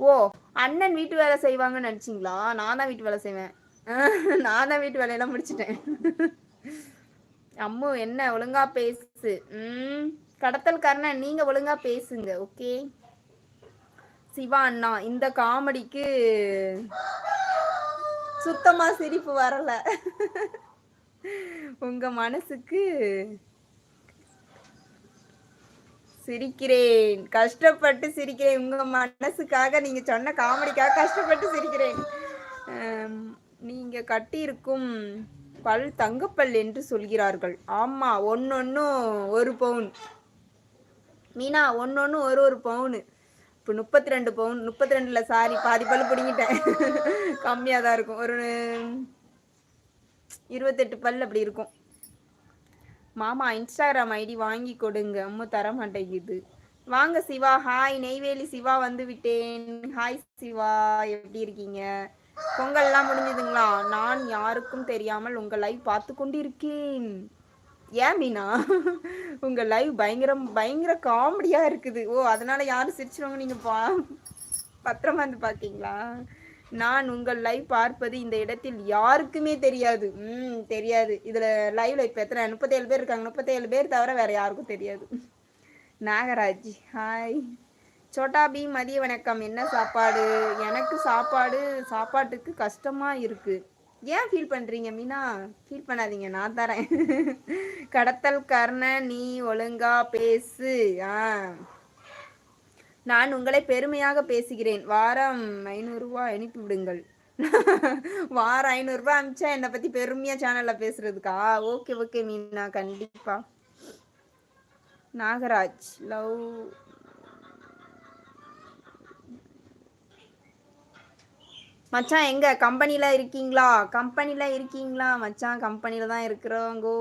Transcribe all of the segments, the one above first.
ஓ அண்ணன் வீட்டு வேலை செய்வாங்கன்னு நினச்சிங்களா? நான் தான் வீட்டு வேலை செய்வேன். நான் தான் வீட்டு வேலையெல்லாம் முடிச்சிட்டேன். அம்மு என்ன? ஒழுங்கா பேசு. ம் கடத்தல்காரன நீங்க ஒழுங்கா பேசுங்க ஓகே? சிவா அண்ணா இந்த காமெடிக்கு சுத்தமா சிரிப்பு வரல. உங்க மனசுக்கு சிரிக்கிறேன். கஷ்டப்பட்டு சிரிக்கிறேன். உங்க மனசுக்காக நீங்க சொன்ன காமெடிக்காக கஷ்டப்பட்டு சிரிக்கிறேன். நீங்க கட்டியிருக்கும் பல் தங்கப்பல் என்று சொல்கிறார்கள். ஆமா ஒன்னொன்னும் ஒரு பவுன். மீனா ஒன்னொன்னு ஒரு ஒரு பவுனு. இப்போ முப்பத்தி ரெண்டு பவுன். முப்பத்தி ரெண்டுல சாரி பாதி பல் பிடிங்கிட்டேன். கம்மியாக தான் இருக்கும். ஒரு இருபத்தெட்டு பல் அப்படி இருக்கும். மாமா இன்ஸ்டாகிராம் ஐடி வாங்கி கொடுங்க. அம்மா தர மாட்டேங்குது வாங்க சிவா. ஹாய் நெய்வேலி சிவா வந்து விட்டேன். ஹாய் சிவா. எப்படி இருக்கீங்க? பொங்கல்லாம் முடிஞ்சதுங்களா? நான் யாருக்கும் தெரியாமல் உங்கள் லைவ் பார்த்து கொண்டிருக்கேன். ஏன் மீனா? உங்கள் லைவ் பயங்கரம் பயங்கர காமெடியாக இருக்குது. ஓ அதனால யாரும் சிரிச்சிருவாங்க. நீங்கள் பா பத்திரமா வந்து பார்த்தீங்களா நான் உங்கள் லைவ் பார்ப்பது இந்த இடத்தில் யாருக்குமே தெரியாது. ம் தெரியாது. இதில் லைவ்ல இப்போ எத்தனை முப்பத்தேழு பேர் இருக்காங்க. முப்பத்தேழு பேர் தவிர வேற யாருக்கும் தெரியாது. நாகராஜ் ஹாய் சோட்டாபி மதிய வணக்கம். என்ன சாப்பாடு? எனக்கு சாப்பாடு சாப்பாட்டுக்கு கஷ்டமாக இருக்குது ஏன் ஃபீல் பண்ணுறீங்க மீனா? ஃபீல் பண்ணாதீங்க நான் தரேன். கடத்தல் கர்ண நீ ஒழுங்கா பேசு. ஆ. நான் உங்களை பெருமையாக பேசுகிறேன். வாரம் ஐநூறுரூவா அனுப்பி விடுங்கள். வாரம் ஐநூறுரூவா அனுப்பிச்சா என்னை பற்றி பெருமையாக சேனலில் பேசுறதுக்கா? ஓகே ஓகே மீனா கண்டிப்பா. நாகராஜ் லவ் மச்சான் எங்க? கம்பெனில இருக்கீங்களா? கம்பெனில இருக்கீங்களா? மச்சான் கம்பெனில தான் இருக்கிறோங்கோ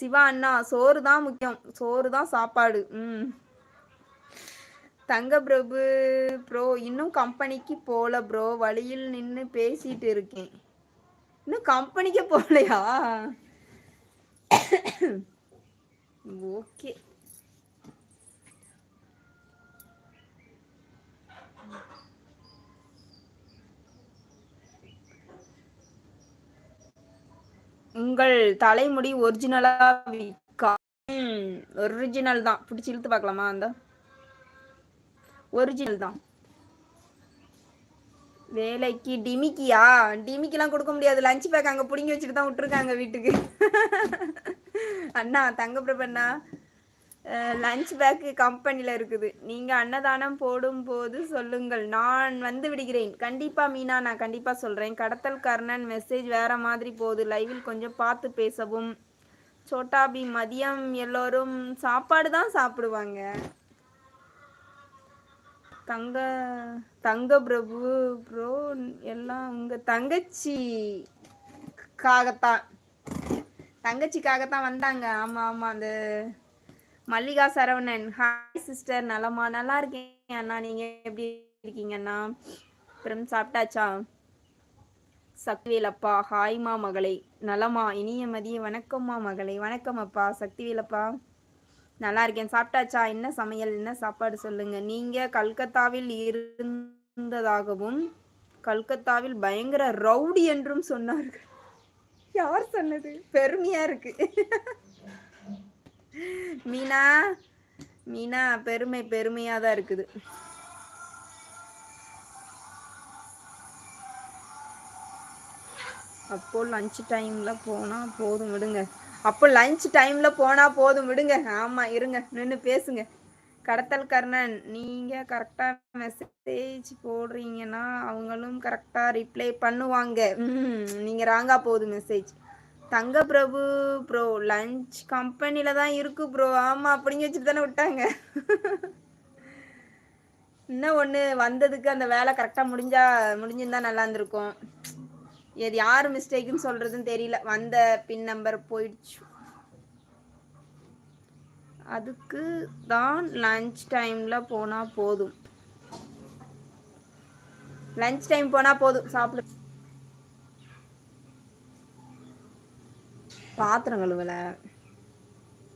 சிவா அண்ணா சோறு தான் முக்கியம். சோறு தான் சாப்பாடு. ம். தங்க பிரபு ப்ரோ இன்னும் கம்பெனிக்கு போகல ப்ரோ வழியில் நின்று பேசிட்டு இருக்கேன். இன்னும் கம்பெனிக்கு போகலையா ஓகே உங்கள் தலைமுடி ஒரிஜினலா விக்கா ஒரிஜினல் தான். பிடிச்சி இழுத்து பார்க்கலாமா அந்த? ஒரிஜினல் தான். வேலைக்கு டிமிக்கியா? டிமிக்கிலாம் கொடுக்க முடியாது. லஞ்ச் பேக் அங்கே பிடுங்கி வச்சுட்டு தான் விட்டுருக்காங்க வீட்டுக்கு. அண்ணா தங்கப்பிரபண்ணா லஞ்ச் பேக்கு கம்பெனியில் இருக்குது. நீங்கள் அன்னதானம் போடும்போது சொல்லுங்கள். நான் வந்து விடுகிறேன். கண்டிப்பாக மீனா நான் கண்டிப்பாக சொல்கிறேன் கடத்தல் கர்ணன் மெசேஜ் வேறு மாதிரி போகுது. லைவில் கொஞ்சம் பார்த்து பேசவும். சோட்டாபி மதியம் எல்லோரும் சாப்பாடு தான் சாப்பிடுவாங்க. தங்க தங்க பிரபு ப்ரோ எல்லாம் உங்க தங்கச்சிக்காகத்தான். தங்கச்சிக்காகத்தான் வந்தாங்க. ஆமா ஆமா அந்த மல்லிகா சரவணன். ஹாய் சிஸ்டர் நலமா? நல்லா இருக்கேன் அண்ணா. நீங்க எப்படி இருக்கீங்க அண்ணா? அப்புறம் சாப்பிட்டாச்சா? சக்திவேலப்பா ஹாய்மா மகளை. நலமா? இனிய மதிய வணக்கம்மா மகளை. வணக்கம் அப்பா சக்திவேலப்பா. நல்லா இருக்கேன். சாப்பிட்டாச்சா? என்ன சமையல்? என்ன சாப்பாடு சொல்லுங்க. நீங்க கல்கத்தாவில் இருந்ததாகவும் கல்கத்தாவில் பயங்கர ரவுடி என்றும் சொன்னார்கள். யார் சொன்னது? பெருமையா இருக்கு. மீனா மீனா பெருமை பெருமையா தான் இருக்குது. அப்போ லஞ்ச் டைம்ல போனா போதும். விடுங்க. அப்போ லஞ்ச் டைமில் போனால் போதும். விடுங்க. ஆமாம் இருங்க. நின்று பேசுங்க. கடத்தல் கர்ணன் நீங்கள் கரெக்டாக மெசேஜ் போடுறீங்கன்னா அவங்களும் கரெக்டாக ரிப்ளை பண்ணுவாங்க. நீங்கள் ராங்கா போகுது மெசேஜ் தங்க பிரபு ப்ரோ லஞ்ச் கம்பெனியில் தான் இருக்கு ப்ரோ ஆமாம் அப்படிங்க வச்சுட்டு தானே விட்டாங்க. இன்னும் ஒன்று வந்ததுக்கு அந்த வேலை கரெக்டாக முடிஞ்சா முடிஞ்சிருந்தா நல்லா இருந்திருக்கும். இது யார் மிஸ்டேக்குன்னு சொல்றதுன்னு தெரியல. வந்த பின் நம்பர் போயிடுச்சு. அதுக்கு தான் லஞ்ச் டைம்ல போனா போதும். லஞ்ச் டைம் போனா போதும். சாப்பிட. பாத்திரம் கழுவல.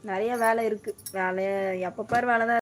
நிறைய வேலை இருக்கு. வேலையை எப்பப்பாரு வேலை தான்